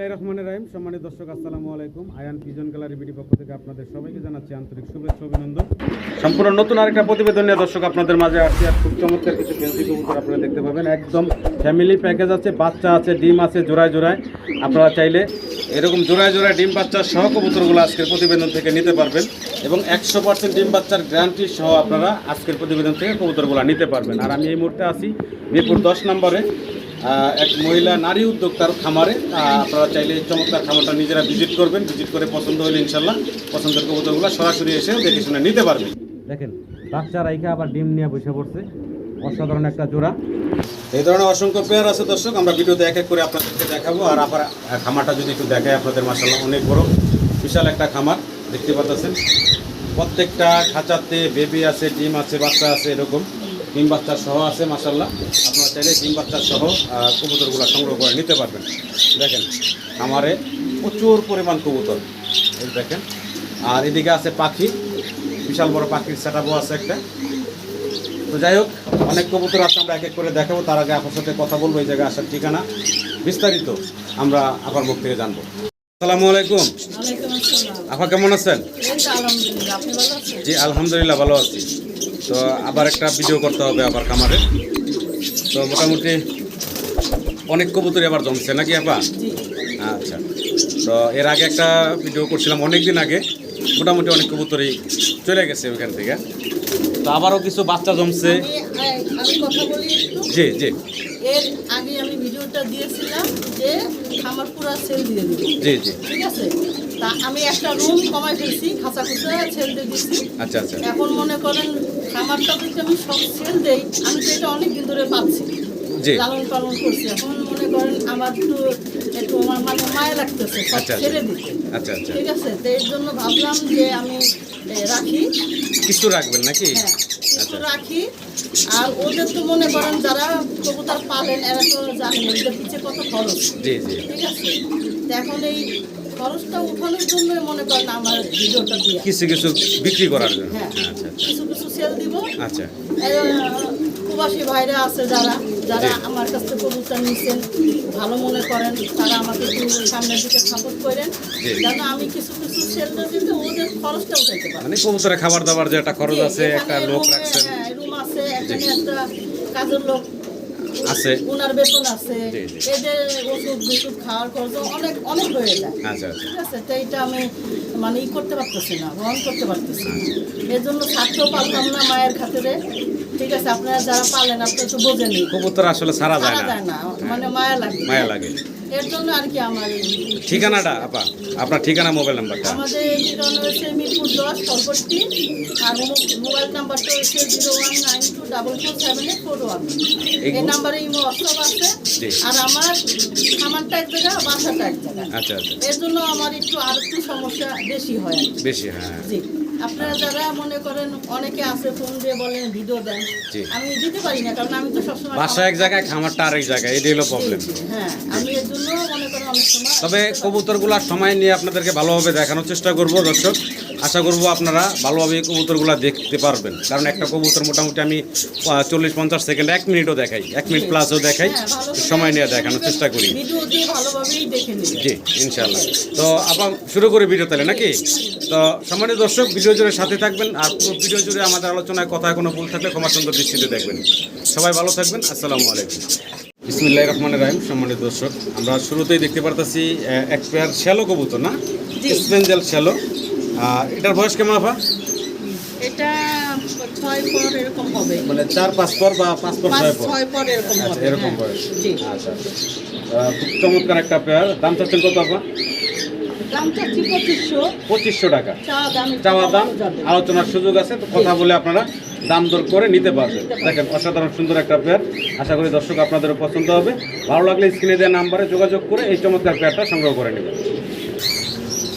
রহমানির রহিম। সম্মানিত দর্শক, আসসালামু আলাইকুম। আয়ান পিজন গ্যালারি বিডি পক্ষ থেকে আপনাদের সবাইকে জানাচ্ছি আন্তরিক শুভেচ্ছা অভিনন্দন। সম্পূর্ণ নতুন আরেকটা প্রতিবেদন নিয়ে দর্শক আপনাদের মাঝে আসছি। আর খুব চমৎকার কিছু ফেন্সি কবুতর আপনারা দেখতে পাবেন। একদম ফ্যামিলি প্যাকেজ আছে, বাচ্চা আছে, ডিম আছে, জোড়ায় জোড়ায়। আপনারা চাইলে এরকম জোড়ায় জোড়ায় ডিম বাচ্চার সহ কবুতরগুলো আজকের প্রতিবেদন থেকে নিতে পারবেন এবং একশো পার্সেন্ট ডিম বাচ্চার গ্যারান্টি সহ আপনারা আজকের প্রতিবেদন থেকে কবুতরগুলো নিতে পারবেন। আর আমি এই মুহূর্তে আছি মিরপুর দশ নম্বরে। এক মহিলা নারী উদ্যোক্তার খামারে আপনারা চাইলে চমৎকার খামারটা নিজেরা ভিজিট করবেন ভিজিট করে পছন্দ হলে ইনশাল্লাহ পছন্দের কবুতরগুলো সরাসরি এসে দেখে শুনে নিতে পারবেন দেখেন বাচ্চা রাইখা আবার ডিম নিয়ে বসে পড়ছে অসাধারণ একটা জোড়া। এই ধরনের অসংখ্য পেয়ার আছে দর্শক আমরা ভিডিওতে এক এক করে আপনাদেরকে দেখাবো আর আবার খামারটা যদি একটু দেখাই আপনাদের মাসাল্লাহ অনেক বড় বিশাল একটা খামার দেখতে পাচ্ছেন প্রত্যেকটা খাঁচাতে বেবি আছে ডিম আছে বাচ্চা আছে এরকম। ডিম বাচ্চা সহ আছে মাসাল্লাহ আপনারা চাইলে ডিম বাচ্চা সহ কবুতরগুলো সংগ্রহ করে নিতে পারবেন। দেখেন আমারে প্রচুর পরিমাণ কবুতর। এই দেখেন আর এদিকে আছে পাখি। বিশাল বড় পাখির সেটাপও আছে একটা। তো যাই হোক অনেক কবুতর আছে আমরা এক এক করে দেখাবো। তার আগে আপনার সাথে কথা বলব এই জায়গায় আসার ঠিকানা। বিস্তারিত আমরা আবার মুখ থেকে জানব। আসসালামু আলাইকুম। আপা কেমন আছেন? জি আলহামদুলিল্লাহ ভালো আছি। তো আবার একটা ভিডিও করতে হবে আবার খামারে। তো মোটামুটি অনেক কবুতরই আবার জমছে নাকি আপা? আচ্ছা। তো এর আগে একটা ভিডিও করছিলাম অনেক দিন আগে মোটামুটি অনেক কবুতরই চলে গেছে ওইখান থেকে। তো আবারও কিছু বাচ্চা জমছে। জি জি। এর আগে আমি ভিডিওটা দিয়েছিলাম যে খামার পুরা সেল দিয়ে দিব। জি জি। ঠিক আছে? তা আমি একটা রুম কমাই ফেলছি খাঁচা খুঁচা সেল দিয়ে দিচ্ছি আচ্ছা আচ্ছা। এখন মনে করেন খামারটা যদি আমি সব সেল দেই। আমি তো এটা অনেক দিন ধরে পাচ্ছি লালন পালন করছি। এখন মনে করেন আমার একটু একটু আমার মানে মায়া লাগতেছে সব আচ্ছা, আচ্ছা। ছেড়ে দিতে। আচ্ছা আচ্ছা। ঠিক আছে? তো এর জন্য ভাবলাম যে আমি রাখি। কিছু রাখবেন নাকি? হ্যাঁ রাখি। আর ওদের তো মনে করেন যারা কবুতর পালেন এরা তো জানেন ওদের পিছিয়ে কত খরচ। জি জি। ঠিক আছে? এখন এই খরচটা উঠানোর জন্য মনে করেন আমার ভিডিওটা দিয়ে। কিছু কিছু বিক্রি করার জন্য। হ্যাঁ আচ্ছা আচ্ছা। কিছু কিছু সেল দিব। আচ্ছা। প্রবাসী ভাইরা আছে যারা যারা আমার কাছ থেকে কবুতর নিচ্ছেন ভালো মনে করেন তারা আমাকে একটু সামনের দিকে সাপোর্ট করেন যেন আমি কিছু কিছু সেলটা দিতে ওদের খরচটা উঠাইতে পারি। মানে কবুতরে খাবার দাবার যে একটা খরচ আছে একটা লোক রাখছেন। হ্যাঁ, রুম আছে এখানে একটা কাজের লোক আছে। ওনার বেতন আছে যে ওষুধ বিষুধ খাওয়ার খরচ অনেক অনেক হয়ে যায়। আচ্ছা আচ্ছা। ঠিক আছে তো এইটা আমি মানে ই করতে পারতেছি না গ্রহণ করতে পারতেছি আচ্ছা। এর জন্য থাকতেও পারলাম না মায়ের খাতিরে। ঠিক আছে আপনারা যারা পালেন আপনারা তো বোঝেনি কবুতর আসলে সারা যায় না মানে মায়া লাগে। মায়া লাগে। এর জন্য আর কি আমার ঠিকানাটা আপা আপনার ঠিকানা মোবাইল নাম্বারটা। আমাদের ঠিকানা হচ্ছে মিরপুর দশ পরবর্তী আর মোবাইল নাম্বারটা হচ্ছে zero one nine two double four seven eight four one. এই নাম্বারে ইমো হোয়াটসঅ্যাপ আছে। আর আমার খামারটা এক জায়গা বাসাটা এক জায়গা। আচ্ছা আচ্ছা। এর জন্য আমার একটু আর একটু সমস্যা বেশি হয় বেশি হ্যাঁ। জি। আপনারা যারা মনে করেন অনেকে আছে ফোন দিয়ে বলেন ভিডিও দেন আমি দিতে পারি না কারণ আমি তো সবসময় বাসা এক জায়গায় খামারটা আরেক জায়গায় এটাই হলো প্রবলেম হ্যাঁ আমি এর জন্য মনে করেন অনেক সময় তবে কবুতরগুলা সময় নিয়ে আপনাদেরকে ভালোভাবে দেখানোর চেষ্টা করব দর্শক। আশা করব আপনারা ভালোভাবে কবুতরগুলা দেখতে পারবেন। কারণ একটা কবুতর মোটামুটি আমি চল্লিশ পঞ্চাশ সেকেন্ড এক মিনিটও দেখাই এক মিনিট প্লাসও দেখাই হ্যাঁ, সময় নিয়ে দেখানোর চেষ্টা করি। জি ইনশাল্লাহ তো আবার শুরু করে ভিডিও তাহলে নাকি? তো সম্মানিত দর্শক ভিডিও জুড়ে সাথে থাকবেন আর পুরো ভিডিও জুড়ে আমাদের আলোচনায় কথায় কোনো ভুল থাকলে ক্ষমা সুন্দর দৃষ্টিতে দেখবেন। সবাই ভালো থাকবেন আসসালামু আলাইকুম। বিসমিল্লাহ রহমান রাহিম সম্মানিত দর্শক। আমরা শুরুতেই দেখতে পারতেছি এক পেয়ার শ্যালো কবুতর না। স্পেঞ্জেল শ্যালো এটার বয়স কেমন আফা এটা ছয় পর এরকম হবে। মানে চার পাঁচ পর বা পাঁচ পর ছয় পর? ছয় পর এরকম আচ্ছা হবে এরকম হ্যাঁ। বয়স। জি। আচ্ছা আচ্ছা। খুব চমৎকার একটা পেয়ার। দাম চাচ্ছেন কত আপা পঁচিশশো। টাকা। চাওয়া দাম। আলোচনার সুযোগ আছে তো কথা বলে আপনারা দাম দর করে নিতে পারবেন। দেখেন অসাধারণ সুন্দর একটা পেয়ার। আশা করি দর্শক আপনাদেরও পছন্দ হবে। ভালো লাগলে স্ক্রিনে দেওয়া নাম্বারে যোগাযোগ করে এই চমৎকার পেয়ারটা সংগ্রহ করে নেবেন।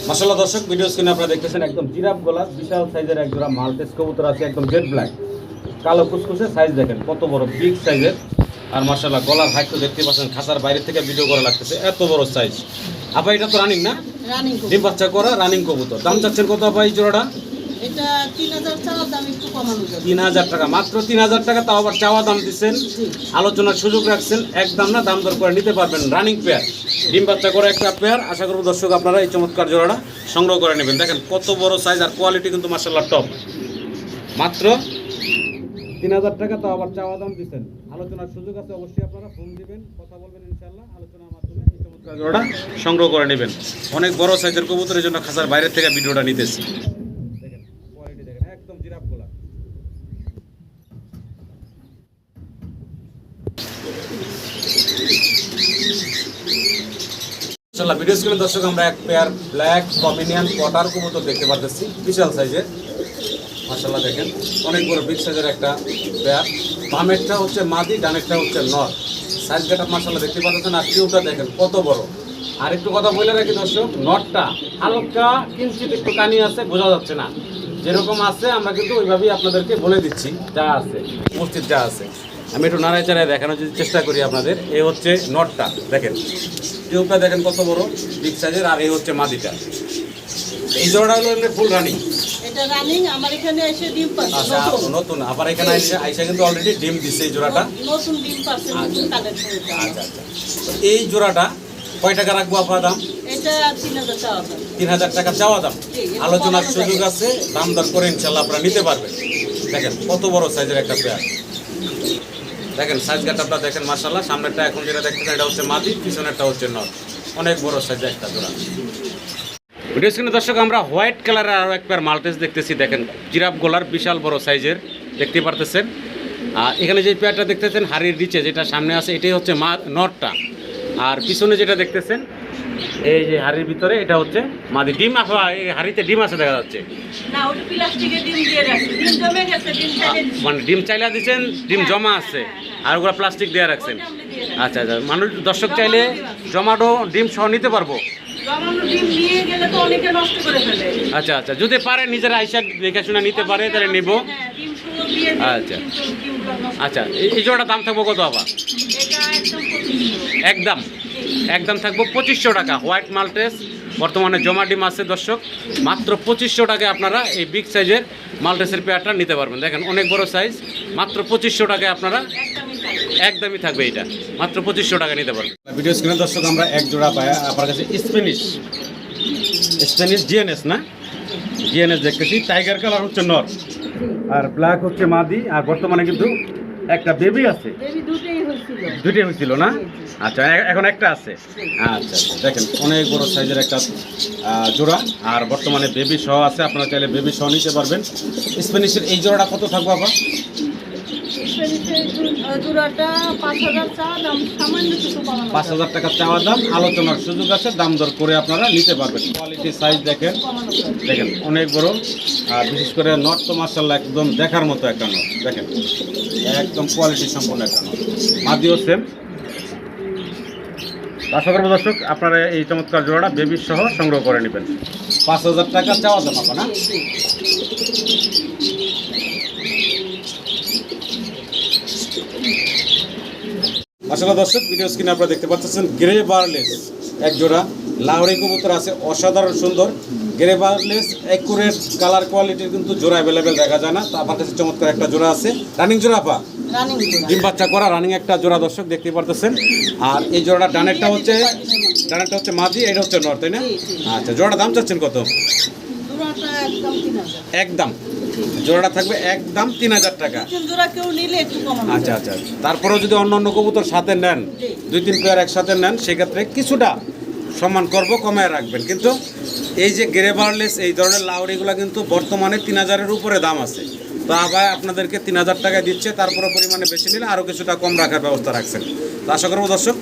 মাসাল্লাহ দর্শক ভিডিও স্ক্রিনে আপনারা দেখতেছেন একদম জিরাফ গোলাপ বিশাল সাইজের এক জোড়া মালটেস কবুতর আছে একদম জেড ব্ল্যাক কালো কুসকুসে সাইজ দেখেন কত বড় বিগ সাইজের আর মাসাল্লাহ গলার হাইট তো দেখতে পাচ্ছেন খাঁচার বাইরে থেকে ভিডিও করা লাগতেছে এত বড় সাইজ আপা এটা তো রানিং না? রানিং ডিম বাচ্চা করা রানিং কবুতর। দাম চাচ্ছেন কত আপা এই জোড়াটা? এটা তিন হাজার চাওয়ার দাম একটু কমানো যাবে। তিন হাজার টাকা। মাত্র তিন হাজার টাকা তাও আবার চাওয়া দাম দিচ্ছেন। আলোচনার সুযোগ রাখছেন। একদম না দাম দর করে নিতে পারবেন। রানিং পেয়ার ডিম বাচ্চা করে একটা পেয়ার আশা করব দর্শক আপনারা এই চমৎকার জোড়াটা সংগ্রহ করে নেবেন। দেখেন কত বড় সাইজ আর কোয়ালিটি কিন্তু মার্শাল্লাহ টপ মাত্র তিন হাজার টাকা তো আবার চাওয়া দাম দিচ্ছেন। আলোচনার সুযোগ আছে অবশ্যই আপনারা ফোন দিবেন কথা বলবেন ইনশাল্লাহ আলোচনার মাধ্যমে এই চমৎকার জোড়াটা সংগ্রহ করে নেবেন। অনেক বড় সাইজের কবুতরের জন্য খাসার বাইরের থেকে ভিডিওটা নিতেছি দেখেন কোয়ালিটি দেখেন একদম জিরাফ গোলা ইনশাল্লাহ ভিডিও স্ক্রিনে দর্শক, আমরা এক পেয়ার ব্ল্যাক কমিনিয়ান কটার কবুতর দেখতে পারতেছি। বিশাল সাইজের মাশাল্লাহ দেখেন, অনেক বড় বিগ সাইজের একটা পেয়ার বামেরটা হচ্ছে মাদি, ডানেরটা হচ্ছে নর। সাইজ গেটা মাশাল্লাহ দেখতে পাচ্ছেন আর কিউটা দেখেন কত বড়। আর একটু কথা বলে রাখি দর্শক নটটা হালকা কিঞ্চিত একটু কানি আছে, বোঝা যাচ্ছে না। যেরকম আছে, আমরা কিন্তু ওইভাবেই আপনাদেরকে বলে দিচ্ছি, যা আছে, উপস্থিত যা আছে। আমি একটু নাড়ায় চাড়ায় দেখানোর যদি চেষ্টা করি আপনাদের। এই হচ্ছে নটটা দেখেন। টিউবটা দেখেন কত বড় বিগ সাইজের আর এই হচ্ছে মাদিটা। এই জোড়াটা হলো এমনি ফুল রানিং আচ্ছা নতুন। আবার এখানে আইসা কিন্তু অলরেডি ডিম দিচ্ছে এই জোড়াটা। আচ্ছা আচ্ছা তো এই জোড়াটা কয় টাকা রাখব আপনার দাম? তিন হাজার চাওয়া দাম। তিন হাজার টাকা চাওয়া দাম। আলোচনার সুযোগ আছে দাম দর করে ইনশাল্লাহ আপনারা নিতে পারবেন। দেখেন কত বড় সাইজের একটা পেয়ার দেখেন সাইজ গাটাপটা দেখেন মার্শাল্লাহ সামনেরটা এখন যেটা দেখতেছেন, এটা হচ্ছে মাদি, পিছনেরটা হচ্ছে নট অনেক বড় সাইজ একটা জোড়া। ভিডিও স্ক্রিনে দর্শক, আমরা হোয়াইট কালারের আরও এক পেয়ার মাল্টেস দেখতেছি। দেখেন, জিরাফ গোলার বিশাল বড় সাইজের দেখতে পারতেছেন। আর এখানে যে পেয়ারটা দেখতেছেন, হাড়ির নিচে যেটা সামনে আছে, এটাই হচ্ছে মা নটটা। আর পিছনে যেটা দেখতেছেন এই যে হাড়ির ভিতরে এটা হচ্ছে মাদি। ডিম আসা এই হাড়িতে ডিম আছে দেখা যাচ্ছে। না ওটা প্লাস্টিকের ডিম দিয়ে রাখছি। ডিম জমে গেছে ডিম চাইলে মানে ডিম চাইলা দিচ্ছেন ডিম জমা আছে। আর ওগুলো প্লাস্টিক দিয়ে রাখছেন। আচ্ছা আচ্ছা মানুষ দর্শক চাইলে জমাটো ডিম সহ নিতে পারব। আচ্ছা আচ্ছা যদি পারে নিজেরা আইসা দেখে শুনে নিতে পারে তাহলে নিব। হ্যাঁ, আচ্ছা। নষ্ট- আচ্ছা এই- জোড়াটা দাম থাকব কত আবার? একদম। একদম থাকব পঁচিশশো টাকা, হোয়াইট মাল্টেস, বর্তমানে জমা ডিম আছে দর্শক, মাত্র পঁচিশশো টাকায় আপনারা এই বিগ সাইজের মাল্টেসের পেয়ারটা নিতে পারবেন দেখেন, অনেক বড় সাইজ, মাত্র পঁচিশশো টাকায় আপনারা। একদমই থাকবে এটা মাত্র পঁচিশশো টাকা নিতে পারবেন ভিডিও স্ক্রিনে দর্শক, আমরা এক জোড়া পাই আপনার কাছে স্প্যানিশ স্প্যানিশ জিএনএস না জিএনএস দেখতেছি টাইগার কালার হচ্ছে নর, আর ব্ল্যাক হচ্ছে মাদি, আর বর্তমানে কিন্তু একটা বেবি আছে? দুটি দুইটাই হয়েছিল। না? আচ্ছা এখন একটা আছে? আচ্ছা আচ্ছা, দেখেন অনেক বড় সাইজের একটা জোড়া। আর বর্তমানে বেবি সহ আছে আপনারা চাইলে বেবি সহ নিতে পারবেন। স্পেনিশের এই জোড়াটা কত থাকব আবার স্প্যানিশের জু- আহ, জোড়াটা পাঁচ হাজার টাকা চাওয়া দাম, আলোচনার সুযোগ আছে, দাম দর করে আপনারা নিতে পারবেন। কোয়ালিটি সাইজ দেখেন দেখেন, অনেক বড়, আর বিশেষ করে তো মার্শাল্লাহ একদম দেখার মতো একটা নট, দেখেন। একদম কোয়ালিটি সম্পন্ন একটা নট। মাদিও সেম আশা করব দর্শক, আপনারা এই চমৎকার জোড়াটা বেবি সহ সংগ্রহ করে নেবেন। পাঁচ হাজার টাকা চাওয়া দাম আপনার না জি, জি। আসলে দর্শক ভিডিও স্ক্রিনে আপনারা দেখতে পাচ্ছেন গ্রে বার্লেস এক জোড়া। লাহরি কবুতর আছে অসাধারণ সুন্দর। গ্রে বার্লেস অ্যাকুরেট কালার কোয়ালিটির কিন্তু জোড়া অ্যাভেলেবেল দেখা যায় না। তো আমার কাছে চমৎকার একটা জোড়া আছে। রানিং জোড়া পা ডিম বাচ্চা করা রানিং একটা জোড়া দর্শক দেখতে পারতেছেন। আর এই জোড়াটা ডানেরটা হচ্ছে ডানেরটা হচ্ছে মাঝি এটা হচ্ছে নর তাই না। আচ্ছা জোড়াটা দাম চাচ্ছেন কত। একদম। জোড়াটা থাকবে একদম তিন হাজার টাকা। কমানো আচ্ছা আচ্ছা তারপরেও যদি অন্য অন্য কবুতর সাথে নেন দুই তিন পেয়ার একসাথে নেন সেক্ষেত্রে কিছুটা সম্মান করব কমায় রাখবেন। কিন্তু এই যে গ্রেভারলেস এই ধরনের লাউরিগুলো কিন্তু বর্তমানে তিন হাজারের উপরে দাম আছে। তো আবার আপনাদেরকে তিন হাজার টাকায় দিচ্ছে তারপরে পরিমাণে বেশি নিলে আরও কিছুটা কম রাখার ব্যবস্থা রাখছেন। তো আশা করব দর্শক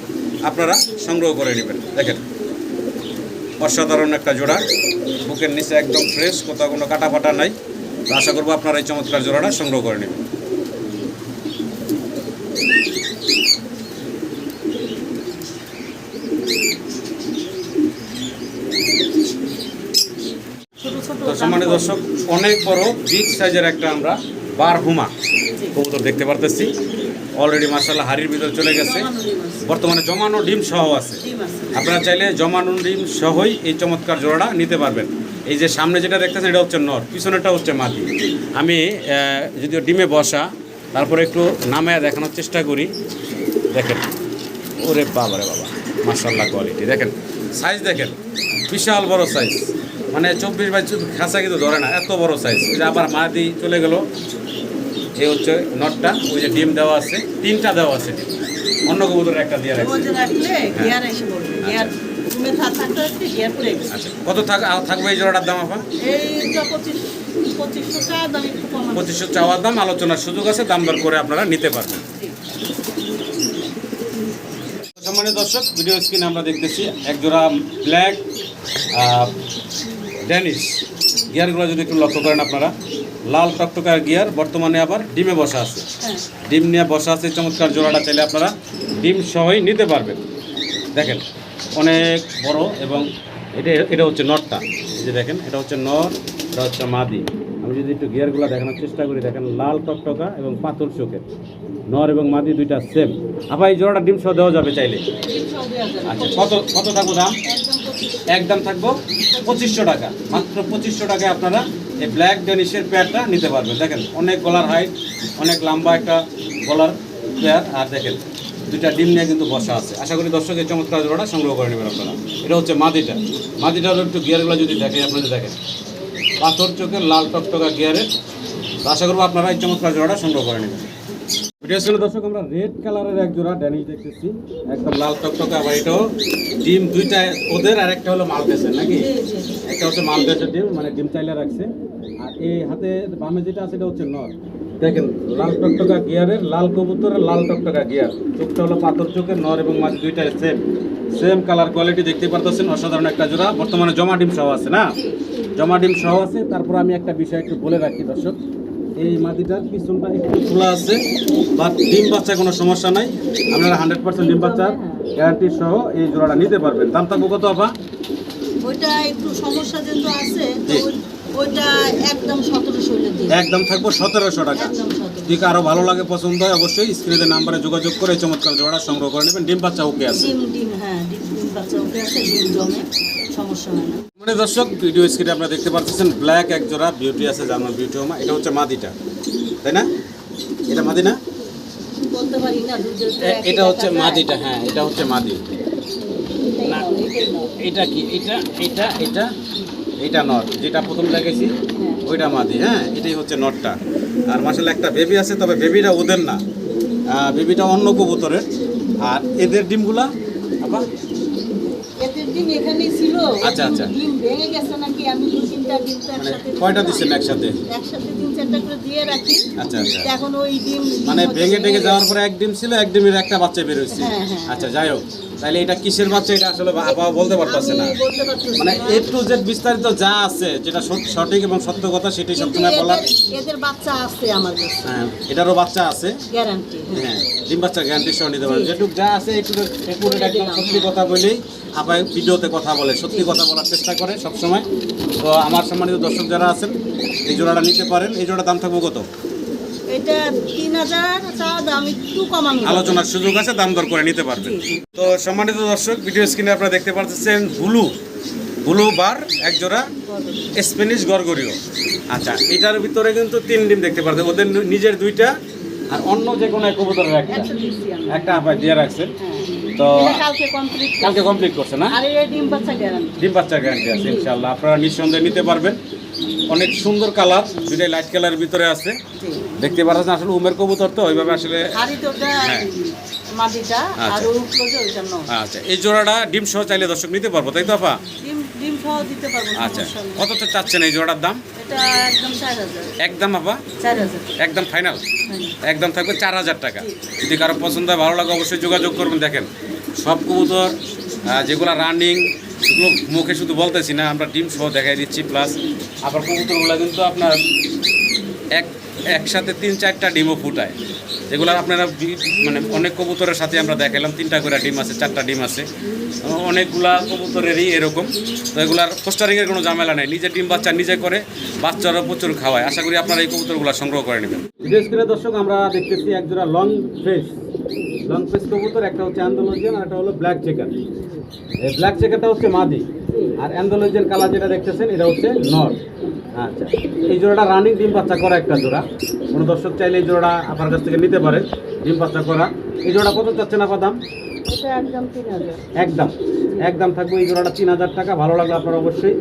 আপনারা সংগ্রহ করে নেবেন। দেখেন অসাধারণ একটা জোড়া। বুকের নিচে একদম ফ্রেশ কোথাও কোনো কাটা ফাটা নাই। তো আশা করব আপনারা এই চমৎকার জোড়াটা সংগ্রহ করে নেবেন। তো সম্মানিত দর্শক অনেক বড় বিগ সাইজের একটা আমরা বার হুমা কবুতর দেখতে পারতেছি। অলরেডি মার্শাল্লাহ হাড়ির ভিতরে চলে গেছে। বর্তমানে জমানো ডিম সহ আছে। আপনারা চাইলে জমানো ডিম সহই এই চমৎকার জোড়াটা নিতে পারবেন। এই যে সামনে যেটা দেখতেছেন এটা হচ্ছে নর পিছনেরটা হচ্ছে মাদি আমি যদিও ডিমে বসা তারপরে একটু নামে দেখানোর চেষ্টা করি। দেখেন। ওরে বাবা রে বাবা মার্শাল্লাহ কোয়ালিটি দেখেন সাইজ দেখেন বিশাল বড় সাইজ মানে চব্বিশ বাই খাঁচা কিন্তু ধরে না এত বড় সাইজ ওই যে আবার মাদি চলে গেল। এই হচ্ছে নটটা ওই যে ডিম দেওয়া আছে তিনটা দেওয়া আছে। ডিম অন্য কবুতরের একটা দিয়ে রাখছে। আচ্ছা কত থাকবে এই জোড়াটার দাম আপা? পঁচিশ পঁচিশশো চাওয়ার দাম আলোচনার সুযোগ আছে দাম দর করে আপনারা নিতে পারবেন। সম্মানিত দর্শক ভিডিও স্ক্রিনে আমরা দেখতেছি এক জোড়া ব্ল্যাক ড্যানিশ গিয়ারগুলো যদি একটু লক্ষ্য করেন আপনারা লাল টকটকার গিয়ার বর্তমানে আবার ডিমে বসা আছে। হ্যাঁ। ডিম নিয়ে বসা আছে চমৎকার জোড়াটা চাইলে আপনারা ডিম সহই নিতে পারবেন। দেখেন অনেক বড় এবং এটা এটা হচ্ছে নটটা। এই যে দেখেন এটা হচ্ছে নট এটা হচ্ছে মাদি। আমি যদি একটু গিয়ারগুলো দেখানোর চেষ্টা করি দেখেন লাল টকটকা এবং পাথর চোখের নর এবং মাদি দুইটা সেম আবার এই জোড়াটা ডিম সহ দেওয়া যাবে চাইলে। আচ্ছা কত কত থাকব দাম? একদম থাকব পঁচিশশো টাকা। মাত্র পঁচিশশো টাকায় আপনারা এই ব্ল্যাক ডেনিশের পেয়ারটা নিতে পারবেন। দেখেন অনেক গলার হাইট অনেক লম্বা একটা গলার পেয়ার আর দেখেন দুইটা ডিম নিয়ে কিন্তু বসা আছে। আশা করি দর্শকের চমৎকার জোড়াটা সংগ্রহ করে নেবেন আপনারা। এটা হচ্ছে মাদিটা। মাদিটার একটু গিয়ারগুলো যদি দেখে, আপনাদের দেখেন পাথর চোখের লাল টকটকা গিয়ারের আশা করব আপনারা এই চমৎকার জোড়াটা সংগ্রহ করে নেবেন। দর্শক, আমরা রেড কালারের এক জোড়া ড্যানিশ দেখতেছি। একদম লাল টকটকা, আবার এটাও ডিম দুইটা ওদের, আর একটা হলো মালটেসের নাকি? একটা হচ্ছে মালটেসের ডিম মানে ডিম চাইলে রাখছে। আর এই হাতে বামে যেটা আছে, এটা হচ্ছে নর। দেখেন লাল টকটকা গিয়ারের লাল কবুতরের লাল টকটকা গিয়ার। চোখটা হলো পাথর চোখের নর এবং মাছ দুইটাই সেম সেম কালার কোয়ালিটি দেখতে পারতেছেন অসাধারণ একটা জোড়া। বর্তমানে জমা ডিম সহ আছে না? জমা ডিম সহ আছে। তারপর আমি একটা বিষয় একটু বলে রাখি দর্শক। এই মাদিটার পিছনটা একটু খোলা আছে বা ডিম বাচ্চা কোনো সমস্যা নাই। আপনারা হান্ড্রেড পার্সেন্ট ডিম বাচ্চার গ্যারান্টি সহ এই জোড়াটা নিতে পারবেন। দাম থাকব কত আপা? ওইটা একটু সমস্যা যেহেতু আছে ওইটা একদম সতেরোশো একদম থাকব সতেরোশো টাকা। যদি কারও ভালো লাগে পছন্দ হয় অবশ্যই স্ক্রিনের নাম্বারে যোগাযোগ করে চমৎকার জোড়া সংগ্রহ করে নেবেন। ডিম বাচ্চা ওকে আছে। ডিম ডিম হ্যাঁ ডিম ডিম বাচ্চা ওকে আছে ডিম জমে সমস্যা হয় না। মানে দর্শক ভিডিও স্ক্রিনে আপনারা দেখতে পাচ্ছেন ব্ল্যাক এক জোড়া বিউটি আছে জার্মান বিউটি হোমা এটা হচ্ছে মাদিটা। তাই না? এটা মাদি না এটা হচ্ছে মাদিটা হ্যাঁ এটা হচ্ছে মাদি। এটা কি? এটা এটা এটা? এটা নট যেটা প্রথম দেখেছি। ওইটা মাদি হ্যাঁ? এটাই হচ্ছে নটটা আর মাসালে একটা বেবি আছে তবে বেবিটা ওদের না। বেবিটা অন্য কবুতরের। আর এদের ডিমগুলা? আবার আচ্ছা, আচ্ছা। ডিম ভেঙে গেছে নাকি? আমি দু তিনটা ডিম তো মানে কয়টা দিচ্ছেন একসাথে? আচ্ছা আচ্ছা। মানে ভেঙে টেঙে যাওয়ার পরে এক ডিম ছিল এক ডিমের একটা বাচ্চা বেরোচ্ছে হ্যাঁ, হ্যাঁ। আচ্ছা যাই হোক। তাহলে এটা কিসের বাচ্চা এটা আসলে আপাও বলতে পারতেছে না। মানে এ টু জেড বিস্তারিত যা আছে যেটা সঠিক এবং সত্য কথা সেটাই সবসময় বলার। এদের- বাচ্চা আছে আমার কাছে। হ্যাঁ এটারও বাচ্চা আছে। গ্যারান্টি হ্যাঁ। ডিম বাচ্চা গ্যারান্টি সহ নিতে পারবেন যেটুক যা আছে একটু একটু একদম সত্যি কথা বলেই আবার ভিডিওতে কথা বলে সত্যি কথা বলার চেষ্টা করে সবসময়। তো আমার সম্মানিত দর্শক যারা আছেন এই জোড়াটা নিতে পারেন। এই জোড়ার দাম থাকব কত? এটা তিন হাজার চাওয়া দাম একটু কমানো আলোচনার সুযোগ আছে দাম দর করে নিতে পারবেন। তো সম্মানিত দর্শক ভিডিও স্ক্রিনে আপনারা দেখতে পাচ্ছেন ব্লু ব্লু বার এক জোড়া স্প্যানিশ গরগরিও আচ্ছা এটার ভিতরে কিন্তু তিন ডিম দেখতে পাচ্ছেন ওদের নিজের দুইটা আর অন্য যে কোনো এক কবুতরের একটা। একটা আপায় দিয়ে রাখছেন হ্যাঁ। তো কালকে কমপ্লিট করছে। না? ডিম বাচ্চা গ্যারান্টি আছে ইনশাল্লাহ আপনারা নিঃসন্দেহে নিতে পারবেন। অনেক সুন্দর কালার দুটাই লাইট কালারের ভিতরে আছে। দেখতে পাচ্ছেন আসলে উমের কবুতর তো ওইভাবে আসলে হ্যাঁ। আচ্ছা। আচ্ছা এই জোড়াটা ডিম সহ চাইলে দর্শক নিতে পারব তাই তো আপা? ডিম ডিম সহ দিতে পারব আচ্ছা সমস্যা নেই। কত তো চাচ্ছেন এই জোড়ার দাম? এটা একদম চার হাজার। একদম আপা? একদম ফাইনাল। একদম থাকবে চার হাজার টাকা। যদি কারও পছন্দ হয় ভালো লাগে অবশ্যই যোগাযোগ করবেন। দেখেন সব কবুতর যেগুলো রানিং সেগুলো মুখে শুধু বলতেছি না আমরা ডিম সহ দেখাই দিচ্ছি। প্লাস আবার কবুতরগুলো কিন্তু আপনার এক একসাথে তিন চারটা ডিমও ফুটায়। এগুলো আপনারা মানে অনেক কবুতরের সাথে আমরা দেখালাম তিনটা করে ডিম আছে, চারটা ডিম আছে। অনেকগুলা কবুতরেরই এরকম। তো এগুলার পোস্টারিংয়ের কোনো ঝামেলা নেই। নিজে ডিম বাচ্চা নিজে করে বাচ্চারা প্রচুর খাওয়ায়। আশা করি আপনারা এই কবুতরগুলো সংগ্রহ করে নেবেন। ভিডিও করে দর্শক, আমরা দেখতেছি একজোড়া লং ফেস লং ফেস কবুতর, একটা হচ্ছে অ্যান্ডোলজিয়ান আর একটা হলো ব্ল্যাক চেকার এই ব্ল্যাক চেকারটা হচ্ছে মাদি। আর অ্যান্ডোলজিয়ান কালার যেটা দেখতেছেন, এটা হচ্ছে নর আচ্ছা। এই জোড়াটা রানিং ডিম বাচ্চা করা একটা জোড়া। কোনো দর্শক চাইলে এই জোড়াটা আপনার কাছ থেকে নিতে পারে ডিম বাচ্চা করা। এই জোড়া কত চাচ্ছেন আপনার দাম? একদম একদম। একদম থাকবে এই জোড়াটা তিন হাজার টাকা। ভালো লাগলে আপনারা অবশ্যই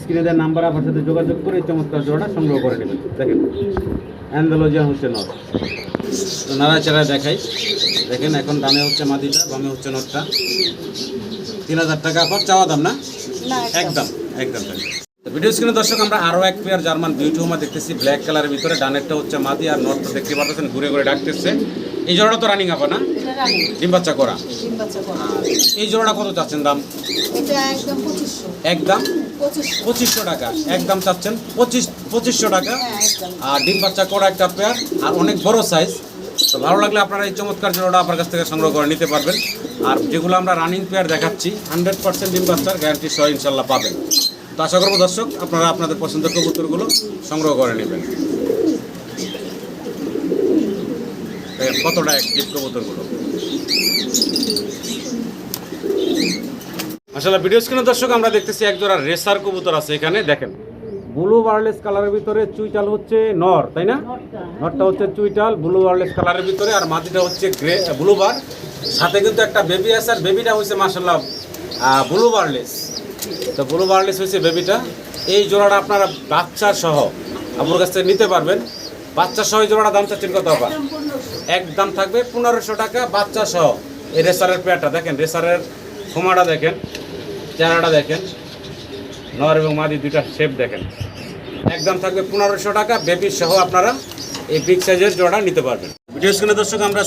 স্ক্রিনে দেওয়ার নাম্বার আপনার সাথে যোগাযোগ করে এই চমৎকার জোড়াটা সংগ্রহ করে নেবেন। দেখেন। নর তো নাড়াচাড়া দেখাই। দেখেন এখন দামে হচ্ছে মাদিটা বামে হচ্ছে নটটা তিন হাজার টাকা আপনার চাওয়া দাম না? একদম একদম। ভিডিও স্ক্রিনে দর্শক আমরা আরও এক পেয়ার জার্মান বিউটি হোমা দেখতেছি। ব্ল্যাক কালারের ভিতরে ডানেরটা হচ্ছে মাদি আর নর্থটা দেখতে পাচ্ছেন ঘুরে ঘুরে ডাকতেছে। এই জোড়াটা তো রানিং হবে না? ডিম বাচ্চা করা। এই জোড়াটা কত চাচ্ছেন দাম? একদম পঁচিশশো। টাকা। একদম চাচ্ছেন? পঁচিশ পঁচিশশো টাকা। হ্যাঁ আর ডিম বাচ্চা করা একটা পেয়ার আর অনেক বড় সাইজ তো ভালো লাগলে আপনারা এই চমৎকার জোড়াটা আপনার কাছ থেকে সংগ্রহ করে নিতে পারবেন। আর যেগুলো আমরা রানিং পেয়ার দেখাচ্ছি হান্ড্রেড পার্সেন্ট ডিম বাচ্চার গ্যারান্টি সহ ইনশাল্লাহ পাবেন। তো আশা করব দর্শক, আপনারা আপনাদের পছন্দের কবুতরগুলো সংগ্রহ করে নেবেন। কতটা অ্যাক্টিভ কবুতরগুলো? আসলে ভিডিও স্ক্রিনে দর্শক, আমরা দেখতেছি একজোড়া রেসার কবুতর আছে এখানে, দেখেন। ব্লু বার্লেস কালারের ভিতরে চুইটাল হচ্ছে নর, তাই না? নটটা হচ্ছে চুইটাল, ব্লু ওয়ারলেস কালারের ভিতরে, আর মাটিটা হচ্ছে গ্রে, ব্লু বার। সাথে কিন্তু একটা বেবি আছে, আর বেবিটা হচ্ছে মাসাল্লাহ ব্লু বার্লেস তো ব্লু বার্লেস হচ্ছে বেবিটা এই জোড়াটা আপনারা বাচ্চা সহ আপনার কাছ থেকে নিতে পারবেন। বাচ্চা সহ এই জোড়াটা দাম চাচ্ছেন কত হবে এক দাম থাকবে পনেরোশো টাকা বাচ্চা সহ। এই রেসারের পেয়ারটা দেখেন, রেসারের খোমাটা দেখেন, চেহারাটা দেখেন, নর এবং মাদি দুইটা শেপ দেখেন। একদম থাকবে পনেরোশো টাকা বেবি সহ আপনারা এই বিগ সাইজের জোড়া নিতে পারবেন। ভিডিও স্ক্রিনে দর্শক, আমরা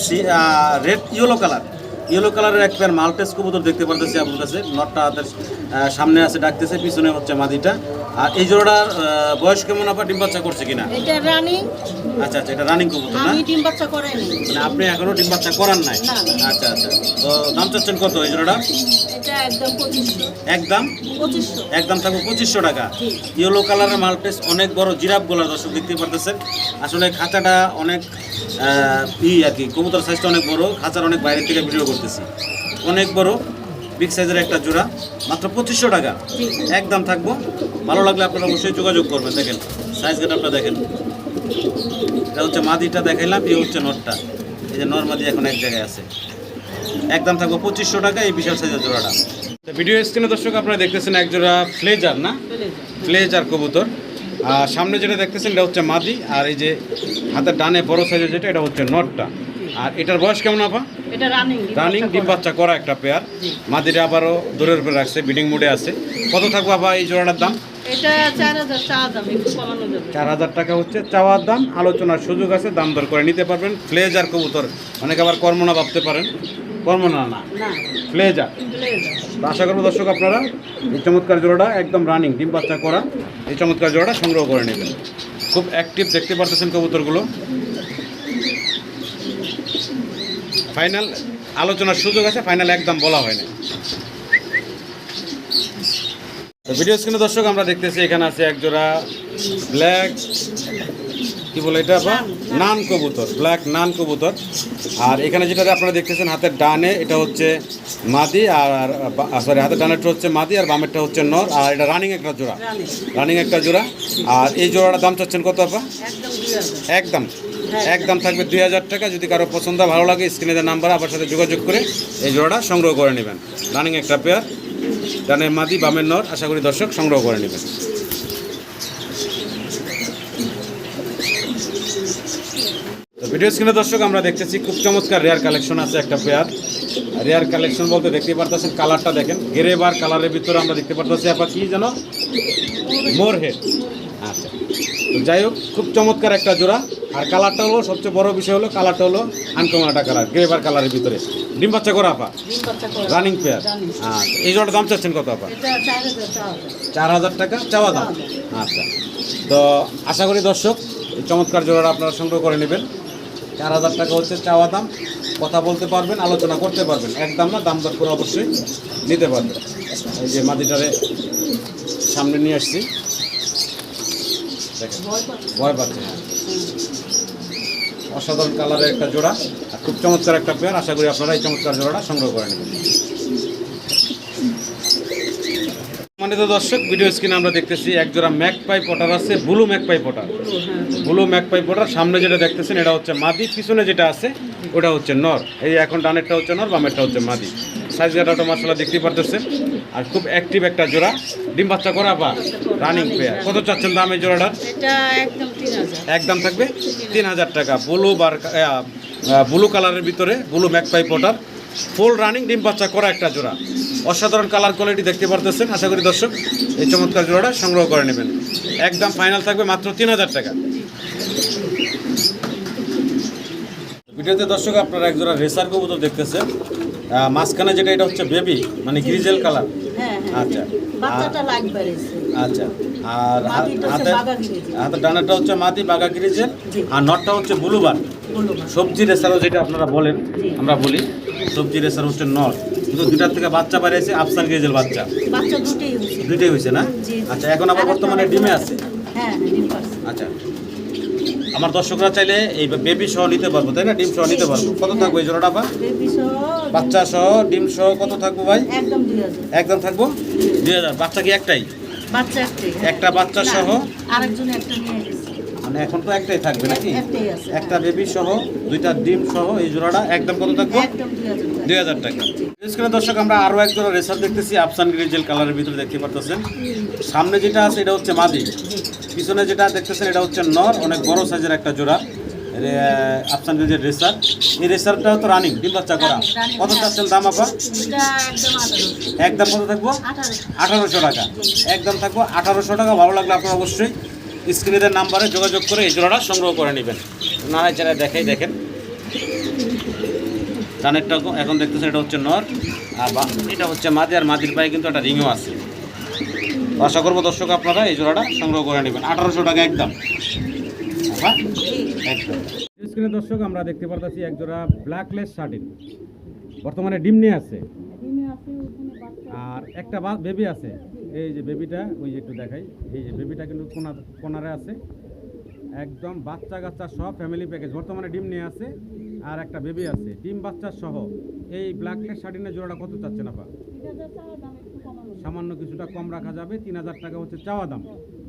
রেড ইয়েলো কালার ইয়েলো কালারের এক পেয়ার মাল্টেস কবুতর দেখতে পারতেছি আপনার কাছে। নটটা হাতের সামনে আছে, ডাকতেছে, পিছনে হচ্ছে মাদিটা। আর এই আহ, বয়স কেমন আপনার ডিম বাচ্চা করছে কিনা? এটা রানিং আচ্ছা আচ্ছা এটা রানিং কবুতর না? আমি ডিম বাচ্চা করাইনি মানে আপনি এখনও ডিম বাচ্চা করান নাই। আচ্ছা আচ্ছা। তো দাম চাচ্ছেন কত এই জোড়াটা এটা একদম একদম পঁচিশশো। একদম থাকবে পঁচিশশো টাকা। ইয়েলো কালারের মালটেস অনেক বড় জিরাফ গোলা দর্শক দেখতে পারতেছেন। আসলে খাঁচাটা অনেক ই আর কি কবুতর সাইজটা অনেক বড় খাঁচার অনেক বাইরে থেকে ভিডিও করতেছি। অনেক বড়। বিগ সাইজের একটা জোড়া মাত্র পঁচিশশো টাকা। একদম থাকব। ভালো লাগলে আপনারা অবশ্যই যোগাযোগ করবেন দেখেন সাইজ গেটআপটা দেখেন। এটা হচ্ছে মাদিটা দেখাইলাম এই হচ্ছে নটটা। এই যে নর মাদি এখন এক জায়গায় আছে। একদম থাকব পঁচিশশো টাকা এই বিশাল সাইজের জোড়াটা। ভিডিও স্ক্রিনে দর্শক আপনারা দেখতেছেন এক জোড়া ফ্লেজার না? ফ্লেজার কবুতর। আর সামনে যেটা দেখতেছেন এটা হচ্ছে মাদি। আর এই যে হাতের ডানে বড় সাইজের যেটা এটা হচ্ছে নটটা। আর এটার বয়স কেমন আপা? এটা রানিং রানিং ডিম বাচ্চা করা। একটা পেয়ার মাদিটা আবারও দূরের উপরে রাখছে বিডিং মোডে আছে। কত থাকব আপা এই জোড়াটার দাম? চার হাজার টাকা হচ্ছে চাওয়ার দাম। আলোচনার সুযোগ আছে দাম দর করে নিতে পারবেন। ফ্লেজার কবুতর। অনেকে আবার কর্মনা ভাবতে পারেন। কর্মনা না না। ফ্লেজার আশা করব দর্শক আপনারা এই চমৎকার জোড়াটা একদম রানিং ডিম বাচ্চা করা। এই চমৎকার জোড়াটা সংগ্রহ করে নেবেন। খুব অ্যাক্টিভ দেখতে পারতেছেন কবুতরগুলো। ফাইনাল আলোচনার সুযোগ আছে ফাইনাল একদম বলা হয় না তো ভিডিও স্ক্রিনে দর্শক আমরা দেখতেছি এখানে আছে এক জোড়া ব্ল্যাক কি বলে এটা বা নান কবুতর। ব্ল্যাক নান কবুতর। আর এখানে যেটা আপনারা দেখতেছেন হাতের ডানে এটা হচ্ছে মাদি আর সরি হাতের ডানেরটা হচ্ছে মাদি আর বামেরটা হচ্ছে নর আর এটা রানিং একটা জোড়া। রানিং একটা জোড়া। আর এই জোড়াটার দাম চাচ্ছেন কত আপা? একদম। একদম একদম থাকবে দুই হাজার টাকা। যদি কারও পছন্দ ভালো লাগে স্ক্রিনে নাম্বার আপনার সাথে যোগাযোগ করে এই জোড়াটা সংগ্রহ করে নেবেন। রানিং একটা পেয়ার ডানের মাদি, বামের নর, আশা করি দর্শক সংগ্রহ করে নেবেন। ভিডিও স্ক্রিনে দর্শক, আমরা দেখতেছি খুব চমৎকার রেয়ার কালেকশন আছে একটা পেয়ার রেয়ার কালেকশন বলতে দেখতে পারতেছেন কালারটা দেখেন। গেরে বার কালারের ভিতরে আমরা দেখতে পারতেছি আপনার কি যেন? মোর হেড যাই হোক, খুব চমৎকার একটা জোড়া। আর কালারটা হলো, সবচেয়ে বড় বিষয় হলো, কালারটা হলো আনকমন একটা কালার গ্রেভার কালারের ভিতরে। ডিম বাচ্চা করা, আপা। Running pair. আচ্ছা এই জোড়ার দাম চাচ্ছেন কত, আপা? চার হাজার টাকা, চাওয়া দাম। আচ্ছা তো আশা করি দর্শক, এই চমৎকার জোড়াটা আপনারা সংগ্রহ করে নেবেন। চার হাজার টাকা হচ্ছে চাওয়া দাম। কথা বলতে পারবেন, আলোচনা করতে পারবেন। একদম না, দাম দর করে অবশ্যই নিতে পারবেন। এই যে মাদিটারে সামনে নিয়ে আসছি। অসাধারণ কালারের একটা জোড়া, আর খুব চমৎকার একটা পেয়ার আশা করি আপনারা এই চমৎকার জোড়াটা সংগ্রহ করে নেবেন। সম্মানিত দর্শক ভিডিও স্ক্রিনে আমরা দেখতেছি এক জোড়া ম্যাকপাই পটার আছে blue magpie pouter blue magpie pouter সামনে যেটা দেখতেছেন, এটা হচ্ছে মাদি, পিছনে যেটা আছে, ওটা হচ্ছে নর। এই এখন ডানেরটা হচ্ছে নর, বামেরটা হচ্ছে মাদি। সাইজ গাটাটা মশলা দেখতে পারতেছেন। আর খুব অ্যাক্টিভ একটা জোড়া। ডিম বাচ্চা করা বা রানিং পেয়ার কত চাচ্ছেন দাম এই জোড়াটার? এটা একদম থাকবে? তিন হাজার টাকা। ব্লু বার ব্লু কালারের ভিতরে blue magpie pouter full running ডিম বাচ্চা করা একটা জোড়া। অসাধারণ কালার কোয়ালিটি দেখতে পারতেছেন। আশা করি দর্শক এই চমৎকার জোড়াটা সংগ্রহ করে নেবেন। একদম ফাইনাল থাকবে মাত্র তিন হাজার টাকা। ভিডিওতে দর্শক আপনারা এক জোড়া রেসার কবুতর দেখতেছেন। মাঝখানে যেটা এটা হচ্ছে বেবি মানে গ্রিজেল কালার হ্যাঁ হ্যাঁ। আচ্ছা। আচ্ছা। আর হাতে হাতের ডানাটা হচ্ছে বাগা গ্রিজেল আর নটটা হচ্ছে ব্লুবার। সবজি রেসারও যেটা আপনারা বলেন আমরা বলি সবজি রেসার হচ্ছে কিন্তু দুটার থেকে বাচ্চা বেরিয়েছে আফসান গ্রিজেল বাচ্চা। হয়েছে। না? আচ্ছা এখন আবার বর্তমানে ডিমে আছে? হ্যাঁ হ্যাঁ আচ্ছা। আমার দর্শকরা চাইলে এই বেবি সহ নিতে পারব তাই না? ডিম সহ নিতে পারব। কত থাকব এই জোড়াটা বা বাচ্চা সহ ডিম সহ কত থাকব ভাই? একদম থাকব? দুই হাজার। বাচ্চা কি একটাই? বাচ্চা। একটা বাচ্চা সহ? আরেকজন একটা মানে এখন তো একটাই থাকবে নাকি? একটা বেবি সহ দুইটা ডিম সহ এই জোড়াটা একদম কত থাকব? দুই হাজার টাকা। দর্শক আমরা আরও এক জোড়া রেসার দেখতেছি আফসান গ্রিজেল কালারের ভিতরে দেখতে পারতেছেন। সামনে যেটা আছে এটা হচ্ছে মাদি। পিছনে যেটা দেখতেছেন এটা হচ্ছে নর অনেক বড় সাইজের একটা জোড়া। আফসান গ্রিজেল রেসার। এই রেসারটা তো রানিং ডিম বাচ্চা করা। কত। চাচ্ছেন দাম আপা? একদম কত থাকব? আঠারোশো। টাকা। একদম থাকব আঠারোশো টাকা ভালো লাগলে আপনারা অবশ্যই স্ক্রিনের নাম্বারে যোগাযোগ করে এই জোড়াটা সংগ্রহ করে নেবেন। নানায় চারা দেখাই দেখেন। কানেরটা এখন দেখতেছেন এটা হচ্ছে নর আর বা- এটা হচ্ছে মাদি আর মাদির পায়ে কিন্তু একটা রিংও আছে। আশা করব দর্শক আপনারা এই জোড়াটা সংগ্রহ করে নেবেন। আঠারোশো টাকা একদম। একদম। স্ক্রিনে দর্শক আমরা দেখতে পারতেছি এক জোড়া ব্ল্যাকলেস শার্টিন। বর্তমানে ডিম নিয়ে আছে আর একটা বেবি আছে। এই যে বেবিটা ওই যে একটু দেখাই। এই যে বেবিটা কিন্তু কোনা কোনারে আছে। একদম বাচ্চা কাচ্চা সব ফ্যামিলি প্যাকেজ বর্তমানে ডিম নিয়ে আছে, আর একটা বেবি আছে। ডিম বাচ্চা সহ। এই ব্ল্যাক ব্ল্যাকলেস শার্টিনের জোড়াটা কত চাচ্ছেন আপা? সামান্য কিছুটা কম রাখা যাবে। তিন হাজার টাকা হচ্ছে চাওয়া দাম।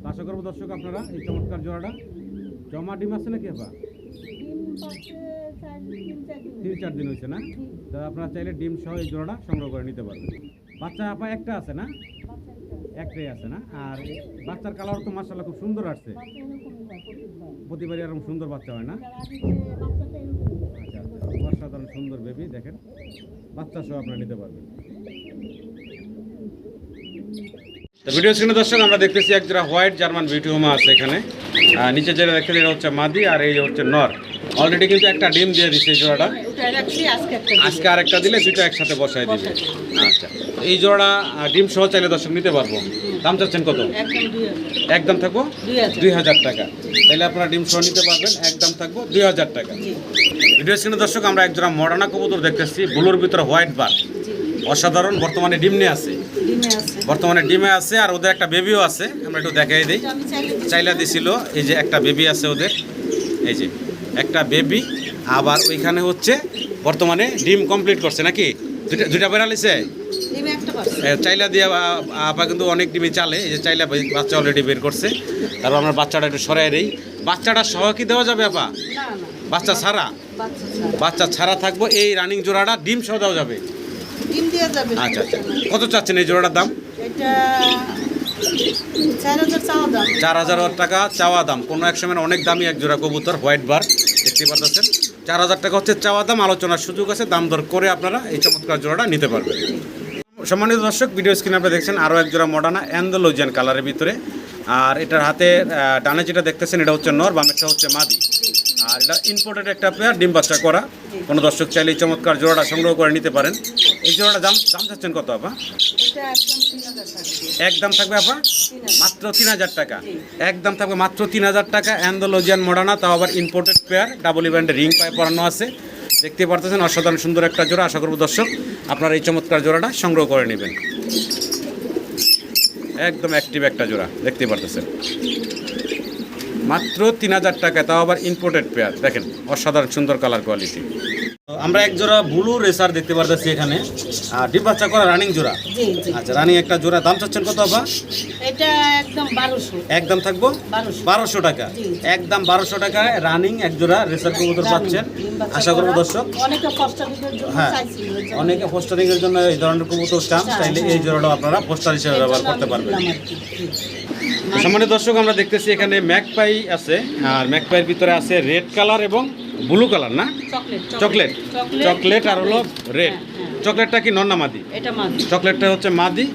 আশা করব দর্শক আপনারা এই চমৎকার জোড়াটা। জমা ডিম আছে নাকি আপা? তিন চার দিন হয়েছে না? তো আপনারা চাইলে ডিম সহ এই জোড়াটা সংগ্রহ করে নিতে পারবেন। বাচ্চা আপা একটা আছে না? একটাই আছে না? আর বাচ্চার কালার তো মার্শাল্লাহ খুব সুন্দর আসছে। প্রতিবারই এরকম সুন্দর বাচ্চা হয় না? আচ্ছা অসাধারণ সুন্দর বেবি দেখেন। বাচ্চা সহ আপনারা নিতে পারবেন। তো ভিডিও স্ক্রিনে দর্শক, আমরা দেখতেছি এক জোড়া হোয়াইট জার্মান বিউটি হোমা আছে এখানে। নিচে যেটা দেখতে এটা হচ্ছে মাদি আর এই হচ্ছে নর। অলরেডি কিন্তু একটা ডিম দিয়ে দিচ্ছে এই জোড়াটা। রাখছি আজকে একটা আরেকটা দিলে দুটো একসাথে বসায় দিবে। আচ্ছা। এই জোড়া ডিম সহ চাইলে দর্শক নিতে পারব। দাম চাচ্ছেন কত? একদম দুই থাকব? দুই হাজার। টাকা। তাহলে আপনারা ডিম সহ নিতে পারবেন একদম থাকব দুই হাজার টাকা। ভিডিও স্ক্রিনে দর্শক আমরা একজোড়া মডার্না কবুতর দেখতেছি ব্লুর ভিতরে হোয়াইট বার। অসাধারণ বর্তমানে ডিম নিয়ে আছে। বর্তমানে ডিমে আছে আর ওদের একটা বেবিও আছে। আমরা একটু দেখাই দিই। চাইলে চাইলা দিছিল এই যে একটা বেবি আছে ওদের। এই যে। একটা বেবি আবার ওইখানে হচ্ছে বর্তমানে ডিম কমপ্লিট করছে নাকি? দুইটা দুইটা ডিমে এ, চাইলা দিয়ে আ- আপা কিন্তু অনেক ডিমই চালে এই যে চাইলা বাচ্চা অলরেডি বের করছে। তারপর আমরা বাচ্চাটা একটু সরাই দিই। বাচ্চাটা সহ কি দেওয়া যাবে আপা? বাচ্চা ছাড়া? বাচ্চা ছাড়া। থাকব এই রানিং জোড়াটা ডিম সহ দেওয়া যাবে? ডিম আচ্ছা আচ্ছা। কত চাচ্ছেন এই জোড়াটার দাম? চার হাজার দাম। চার হাজার টাকা চাওয়া দাম। কোনো এক সময় অনেক দামি এক জোড়া কবুতর হোয়াইট বার। দেখতে পাচ্ছেন চার হাজার টাকা হচ্ছে চাওয়া দাম, আলোচনার সুযোগ আছে, দাম দর করে আপনারা এই চমৎকার জোড়াটা নিতে পারবেন। সম্মানিত দর্শক, ভিডিও স্ক্রিনে আপনারা দেখছেন আরও এক জোড়া মডার্না অ্যান্ডোলোজিয়ান কালারের ভিতরে। আর এটার হাতে ডানে যেটা দেখতেছেন, এটা হচ্ছে নর বামেরটা হচ্ছে মাদি। আর এটা ইম্পোর্টেড একটা পেয়ার ডিম বাচ্চা করা। কোনো দর্শক চাইলে এই চমৎকার জোড়াটা সংগ্রহ করে নিতে পারেন। এই জোড়াটা দাম দাম চাচ্ছেন কত আপা? একদম থাকবে আপা? মাত্র তিন হাজার টাকা। একদম থাকবে মাত্র তিন হাজার টাকা। অ্যান্ডোলজিয়ান মডার্না তাও আবার ইম্পোর্টেড পেয়ার ডাবল ইভেন্টে রিং পায়ে পরানো আছে। দেখতে পারতেছেন অসাধারণ সুন্দর একটা জোড়া। আশা করব দর্শক আপনারা এই চমৎকার জোড়াটা সংগ্রহ করে নেবেন। একদম অ্যাক্টিভ একটা জোড়া। দেখতে পারতেছেন। মাত্র তিন হাজার টাকায় তাও আবার ইম্পোর্টেড পেয়ার দেখেন অসাধারণ সুন্দর কালার কোয়ালিটি আমরা এক জোড়া ব্লু রেসার দেখতে পারতেছি এখানে। আর ডিপ বাচ্চা করা রানিং জোড়া? জি জি। আচ্ছা রানিং একটা জোড়া। দাম চাচ্ছেন কত আবার এটা একদম বারোশো। একদম থাকব? বারোশো। টাকা। একদম বারোশো টাকায় রানিং এক জোড়া রেসার কবুতর পাচ্ছেন। আশা করব দর্শক। অনেকে ফস্টারিকের জন্য হ্যাঁ চাইছিল অনেকে পোস্টারিং এর জন্য এই ধরনের কবুতর চান। তাইলে। এই জোড়াটা আপনারা পোস্টার হিসেবে ব্যবহার করতে পারবেন। সামান্য দর্শক আমরা দেখতেছি এখানে ম্যাকপাই আছে আর ম্যাকপাইয়ের ভিতরে আছে রেড কালার এবং ব্লু কালার না? Chocolate chocolate. আর হলো রেড। হ্যাঁ, হ্যাঁ। চকলেটটা কি নর না মাদি? চকলেটটা হচ্ছে মাদি।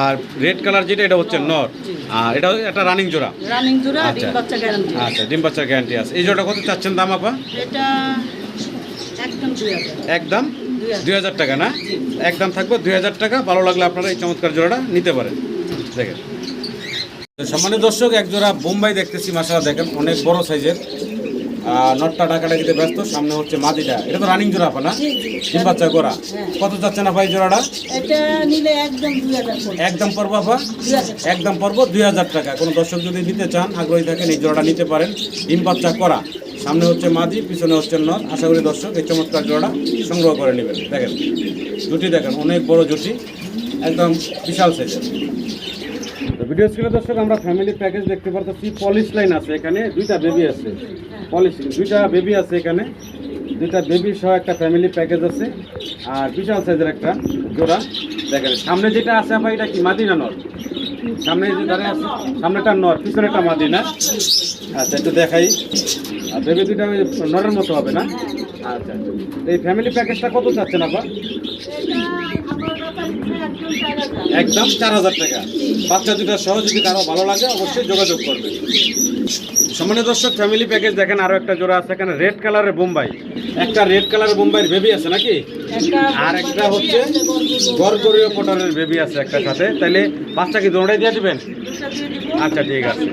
আর রেড কালার যেটা এটা হচ্ছে নর। আর এটা একটা রানিং জোড়া। রানিং জোড়া আচ্ছা। ডিম বাচ্চা গ্যারান্টি আচ্ছা ডিম বাচ্চার গ্যারান্টি আছে। এই জোড়া কত চাচ্ছেন দাম আপা? এটা একদম। দুই হাজার। টাকা না? একদম থাকবে দুই হাজার টাকা। ভালো লাগলে আপনারা এই চমৎকার জোড়াটা নিতে পারেন। দেখেন। সম্মানিত দর্শক এক জোড়া বোম্বাই দেখতেছি মাসালা দেখেন অনেক বড় সাইজের। নটটা ডাকাডাকিতে ব্যস্ত সামনে হচ্ছে মাদিটা এটা তো রানিং জোড়া না। ডিম বাচ্চা করা। হ্যাঁ। কত চাচ্ছে না ভাই জোড়াটা? একদম পর্ব আপা? একদম পর্ব দুই হাজার টাকা। কোনো দর্শক যদি নিতে চান আগ্রহী থাকেন এই জোড়াটা নিতে পারেন। ডিম বাচ্চা করা। সামনে হচ্ছে মাদি পিছনে হচ্ছে নর। আশা করি দর্শক এই চমৎকার জোড়া সংগ্রহ করে নেবেন। দেখেন জুটি দেখেন অনেক বড় জুটি। একদম বিশাল সাইজের। ভিডিও স্ক্রিনে দর্শক, আমরা ফ্যামিলি প্যাকেজ দেখতে পারতেছি। পলিশ লাইন আছে এখানে, দুইটা বেবি আছে। পলিশ দুইটা বেবি আছে এখানে। দুইটা বেবি সহ একটা ফ্যামিলি প্যাকেজ আছে। আর বিশাল সাইজের একটা জোড়া। দেখেন, সামনে যেটা আছে আপা এটা কি? মাদি না নর। সামনে যে দাঁড়িয়ে আছে, সামনেটা নর পিছনেটা মাদি না আচ্ছা একটু দেখাই। আর বেবি দুইটা নরের মতো হবে না? আচ্ছা আচ্ছা। এই ফ্যামিলি প্যাকেজটা কত চাচ্ছেন আপা এটা আমার ব্যাপারে একদম চার হাজার একদম চার হাজার টাকা। বাচ্চা দুটা সহ যদি কারও ভালো লাগে অবশ্যই যোগাযোগ করবে সম্মানীয় দর্শক ফ্যামিলি প্যাকেজ দেখেন আরও একটা জোড়া আছে এখানে রেড কালারের বোম্বাই। একটা রেড কালারের বোম্বাইয়ের বেবি আছে নাকি? আর একটা হচ্ছে গরগরীয় পটনের বেবি আছে একটা সাথে। তাহলে বাচ্চা কি দৌড়াই দিয়ে দিবেন? আচ্ছা ঠিক আছে।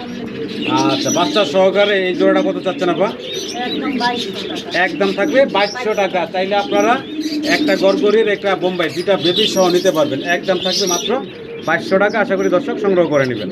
আচ্ছা বাচ্চা সহকারে এই জোড়াটা কত চাচ্ছেন আপা? একদম থাকবে বাইশশো টাকা। তাইলে আপনারা একটা গরগরির একটা বোম্বাই দুটা বেবি সহ নিতে পারবেন। একদম থাকবে মাত্র বাইশশো টাকা। আশা করি দর্শক সংগ্রহ করে নেবেন।